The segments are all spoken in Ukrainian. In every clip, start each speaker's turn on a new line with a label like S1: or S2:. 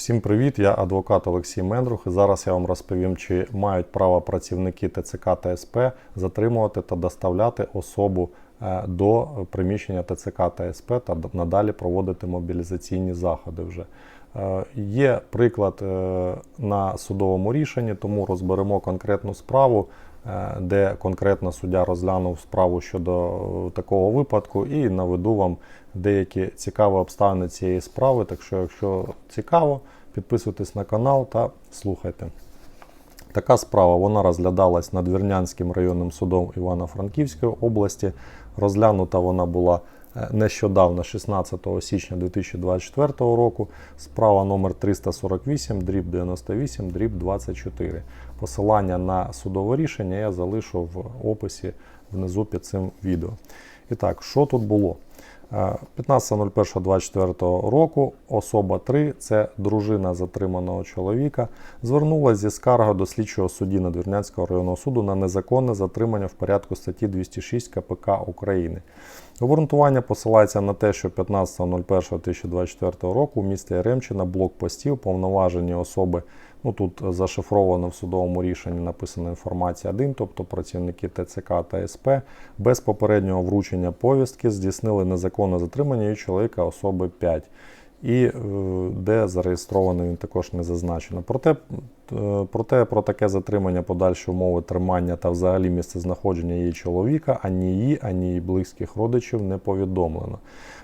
S1: Всім привіт! Я адвокат Олексій Мендрух. І зараз я вам розповім, чи мають право працівники ТЦК та СП затримувати та доставляти особу е, до приміщення ТЦК та СП та надалі проводити мобілізаційні заходи. Вже є приклад е, на судовому рішенні, тому розберемо конкретну справу, е, де конкретно суддя розглянув справу щодо е, такого випадку, і наведу вам деякі цікаві обставини цієї справи. Так що, якщо цікаво, підписуйтесь на канал та слухайте. Така справа вона розглядалась Надвірнянським районним судом Івано-Франківської області. Розглянута вона була е, нещодавно, 16 січня 2024 року. Справа номер 348, дріб 98, дріб 24. Посилання на судове рішення я залишу в описі внизу під цим відео. І так, що тут було? Е, 15.01.24 року особа 3, це дружина затриманого чоловіка, звернулася зі скаргою до слідчого судді Надвірнянського районного суду на незаконне затримання в порядку статті 206 КПК України. Обґрунтування посилається на те, що 15.01.2024 року в місті Яремчина блокпостів повноважені особи. Ну тут зашифровано в судовому рішенні написана інформація 1, тобто працівники ТЦК та СП без попереднього вручення повістки здійснили незаконне затримання і чоловіка особи 5. І е, де зареєстрований він також не зазначено. Проте, е, проте про таке затримання, подальші умови тримання та взагалі місце знаходження її чоловіка, ані її, ані її близьких родичів не повідомлено.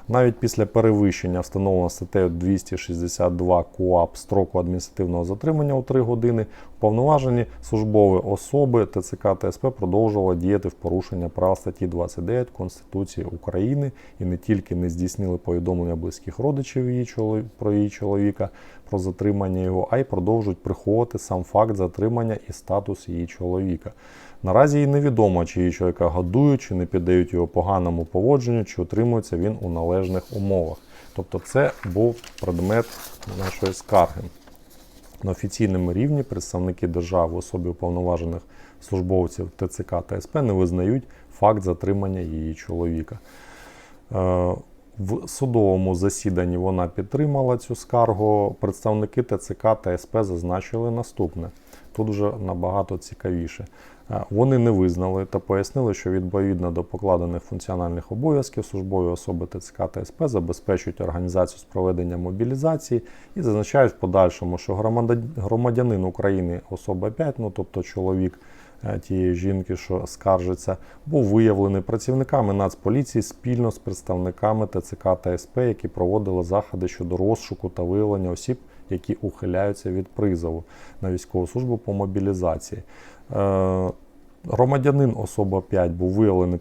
S1: Навіть після перевищення встановленого статтею 262 КУАП строку адміністративного затримання у 3 години, уповноважені службові особи ТЦК та продовжували діяти в порушення прав статті 29 Конституції України. І не тільки не здійснили повідомлення близьких родичів її про її чоловіка про затримання його, а й продовжують приховувати сам факт затримання і статус її чоловіка. Наразі їй невідомо, чи її чоловіка годують, чи не піддають його поганому поводженню, чи утримується він у належних умовах. Тобто це був предмет нашої скарги. На офіційному рівні представники держави в особі уповноважених службовців ТЦК та СП не визнають факт затримання її чоловіка. В судовому засіданні вона підтримала цю скаргу. Представники ТЦК та СП зазначили наступне. Тут вже набагато цікавіше. Е, Вони не визнали та пояснили, що відповідно до покладених функціональних обов'язків службові особи ТЦК та СП забезпечують організацію з проведення мобілізації і зазначають в подальшому, що громадянин України особа 5, ну тобто чоловік тієї жінки, що скаржиться, був виявлений працівниками Нацполіції спільно з представниками ТЦК та СП, які проводили заходи щодо розшуку та виявлення осіб, які ухиляються від призову на військову службу по мобілізації. Е, Громадянин особа 5 був виявлений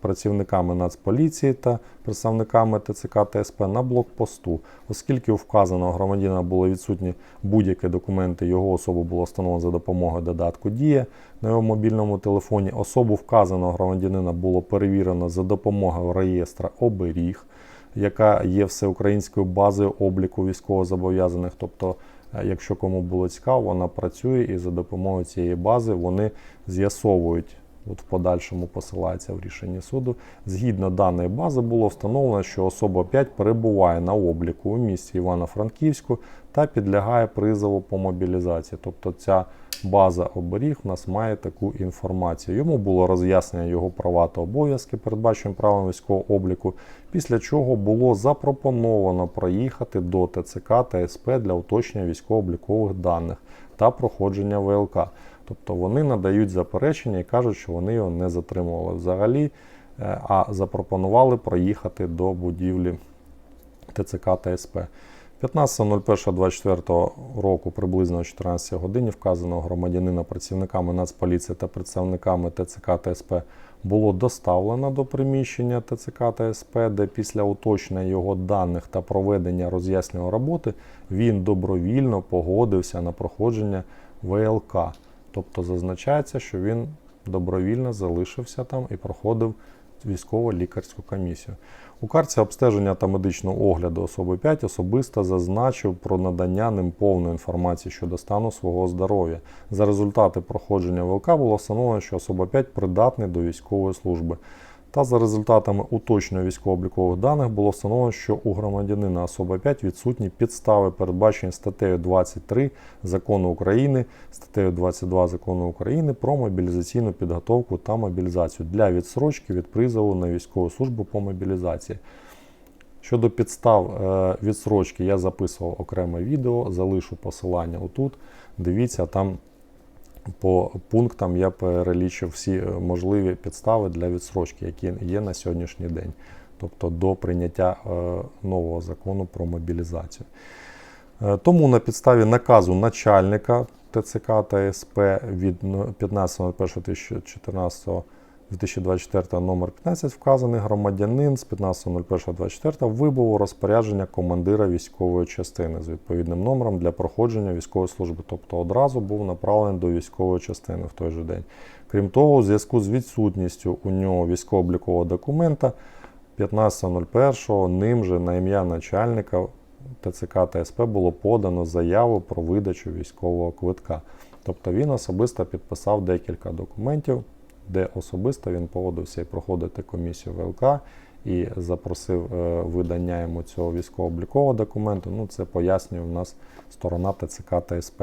S1: працівниками Нацполіції та представниками ТЦК та СП на блокпосту. Оскільки у вказаного громадянина були відсутні будь-які документи, його особу було встановлено за допомогою додатку Дія на його мобільному телефоні. Особу вказаного громадянина було перевірено за допомогою реєстра оберіг, яка є всеукраїнською базою обліку військовозобов'язаних. Тобто Е, Якщо кому було цікаво, вона працює і за допомогою цієї бази вони з'ясовують. От в подальшому посилається в рішенні суду. Згідно даної бази було встановлено, що особа 5 перебуває на обліку у місті Івано-Франківську та підлягає призову по мобілізації. Тобто ця база оберіг в нас має таку інформацію. Йому було роз'яснення його права та обов'язки, передбачені правилами військового обліку, після чого було запропоновано проїхати до ТЦК та СП для уточнення військово-облікових даних та проходження ВЛК. Тобто вони надають заперечення і кажуть, що вони його не затримували взагалі, е, а запропонували проїхати до будівлі ТЦК та СП. 15.01.24 року приблизно о 14 годині вказаного громадянина працівниками Нацполіції та представниками ТЦК та СП було доставлено до приміщення ТЦК та СП, де після уточнення його даних та проведення роз'яснювальної роботи він добровільно погодився на проходження ВЛК. Тобто зазначається, що він добровільно залишився там і проходив військово-лікарську комісію. У карці обстеження та медичного огляду особи 5 особисто зазначив про надання ним повної інформації щодо стану свого здоров'я. За результати проходження ВЛК було встановлено, що особа 5 придатний до військової служби. Та за результатами уточнення військово-облікових даних було встановлено, що у громадянина особа 5 відсутні підстави, передбачені статтею 23 закону України, статтею 22 закону України про мобілізаційну підготовку та мобілізацію для відсрочки від призову на військову службу по мобілізації. Щодо підстав е, відсрочки, я записував окреме відео, залишу посилання отут. Дивіться, там по пунктам я перелічив всі е, можливі підстави для відсрочки, які є на сьогоднішній день, тобто до прийняття е, нового закону про мобілізацію. Е, Тому на підставі наказу начальника ТЦК та СП від ну, 15.01.2014 2024 номер 15 вказаний громадянин з 15.01.24 вибув у розпорядження командира військової частини з відповідним номером для проходження військової служби, тобто одразу був направлений до військової частини в той же день. Крім того, у зв'язку з відсутністю у нього військово-облікового документа 15.01 ним же на ім'я начальника ТЦК та СП було подано заяву про видачу військового квитка. Тобто він особисто підписав декілька документів, де особисто він погодився і проходити комісію ВЛК і запросив е, видання йому цього військово-облікового документу. Ну, це пояснює в нас сторона ТЦК та СП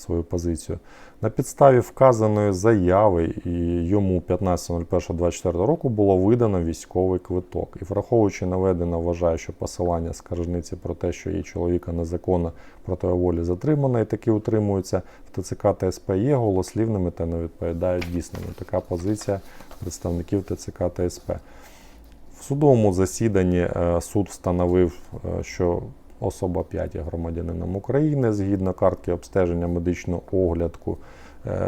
S1: свою позицію. На підставі вказаної заяви і йому 15.01.24 року було видано військовий квиток. І враховуючи наведено, вважаю, що посилання скаржниці про те, що її чоловіка незаконно проти волі затримано і таки утримуються в ТЦК та СП є голослівними та не відповідають дійсними. Така позиція представників ТЦК та СП. В судовому засіданні е, суд встановив, е, що особа 5 є громадянином України згідно картки обстеження медичного оглядку,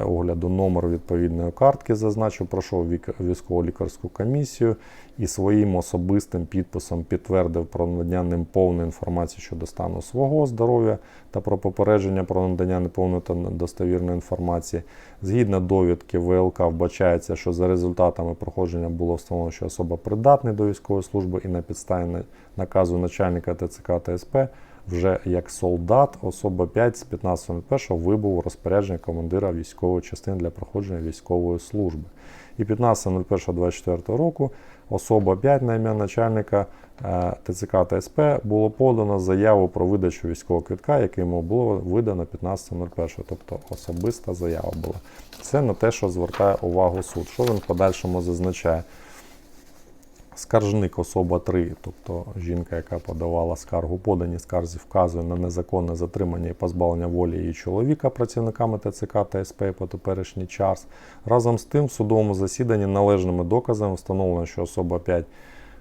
S1: огляду номер відповідної картки зазначив, пройшов військово-лікарську комісію і своїм особистим підписом підтвердив про надання ним повної інформації щодо стану свого здоров'я та про попередження про надання неповної та достовірної інформації. Згідно довідки ВЛК вбачається, що за результатами проходження було встановлено, що особа придатна до військової служби і на підставі наказу начальника ТЦК та СП вже як солдат особа 5 з 15.01 вибув у розпорядження командира військової частини для проходження військової служби. І 15.01.24 року особа 5 на ім'я начальника е, ТЦК та СП було подано заяву про видачу військового квитка, який йому було видано 15.01, тобто особиста заява була. Це на те, що звертає увагу суд. Що він в подальшому зазначає? Скаржник особа 3, тобто жінка, яка подавала скаргу, подані скарзі вказує на незаконне затримання і позбавлення волі її чоловіка працівниками ТЦК та СП по теперішній час. Разом з тим, в судовому засіданні належними доказами встановлено, що особа 5,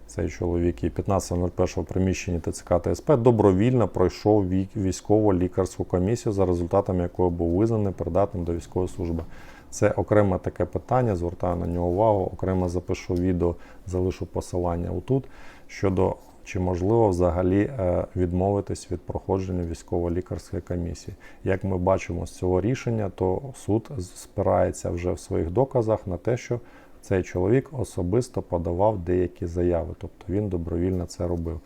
S1: цей чоловік і 15.01 в приміщенні ТЦК та СП добровільно пройшов військово-лікарську комісію, за результатами якої був визнаний придатним до військової служби. Це окреме таке питання, звертаю на нього увагу. Окремо запишу відео, залишу посилання отут щодо чи можливо взагалі е, відмовитись від проходження військово-лікарської комісії. Як ми бачимо з цього рішення, то суд спирається вже в своїх доказах на те, що цей чоловік особисто подавав деякі заяви, тобто він добровільно це робив.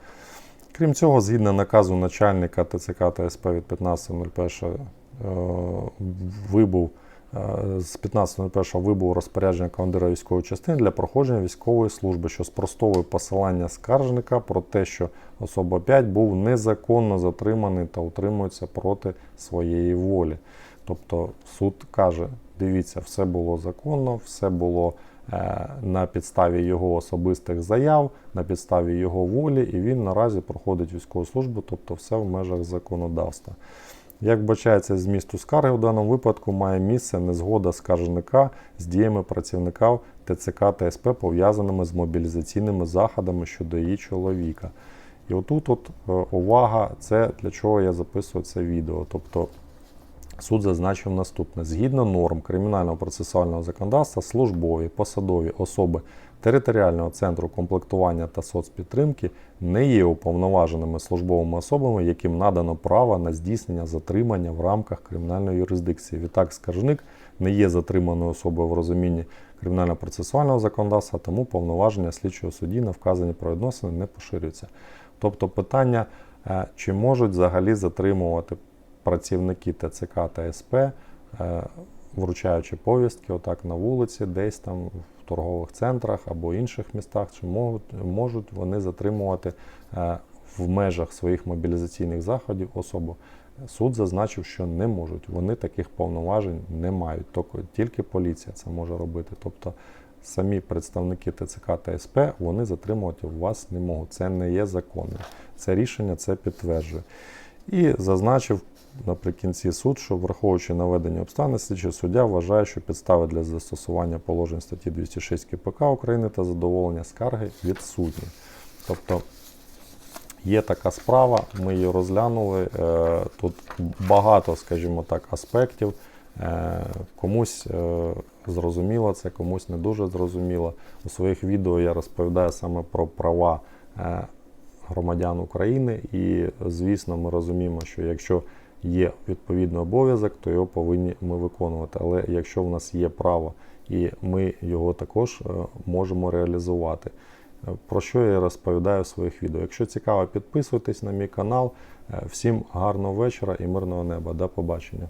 S1: Крім цього, згідно наказу начальника ТЦК та СП від 15.01 е, вибув з 15.01 вибув розпорядження командира військової частини для проходження військової служби, що спростовує посилання скаржника про те, що особа 5 був незаконно затриманий та утримується проти своєї волі. Тобто суд каже: дивіться, все було законно, все було е, на підставі його особистих заяв, на підставі його волі, і він наразі проходить військову службу, тобто все в межах законодавства. Як вбачається змісту місту скарги, у даному випадку має місце незгода скаржника з діями працівника ТЦК та СП, пов'язаними з мобілізаційними заходами щодо її чоловіка. І отут от, е, увага, це для чого я записую це відео. Тобто суд зазначив наступне: згідно норм кримінального процесуального законодавства, службові посадові особи територіального центру комплектування та соцпідтримки не є уповноваженими службовими особами, яким надано право на здійснення затримання в рамках кримінальної юрисдикції. Відтак, скаржник не є затриманою особою в розумінні кримінально-процесуального законодавства, тому повноваження слідчого судді на вказані правовідносини не поширюються. Тобто питання, е, чи можуть взагалі затримувати працівники ТЦК та СП, е, вручаючи повістки отак на вулиці, десь там в торгових центрах або інших містах, чи можуть, можуть вони затримувати е, в межах своїх мобілізаційних заходів особу. Суд зазначив, що не можуть. Вони таких повноважень не мають. Тільки- поліція це може робити. Тобто самі представники ТЦК та СП вони затримувати вас не можуть. Це не є законним. Це рішення це підтверджує. І зазначив наприкінці суд, що враховуючи наведення обставин, слідчий суддя вважає, що підстави для застосування положень статті 206 КПК України та задоволення скарги відсутні. Тобто є така справа, ми її розглянули. е, Тут багато, скажімо так, аспектів. Е, Комусь е, зрозуміло це, комусь не дуже зрозуміло. У своїх відео я розповідаю саме про права громадян України, і звісно, ми розуміємо, що якщо є відповідний обов'язок, то його повинні ми виконувати. Але якщо в нас є право і ми його також е, можемо реалізувати. Е, Про що я розповідаю в своїх відео. Якщо цікаво, підписуйтесь на мій канал. Е, Всім гарного вечора і мирного неба. До побачення.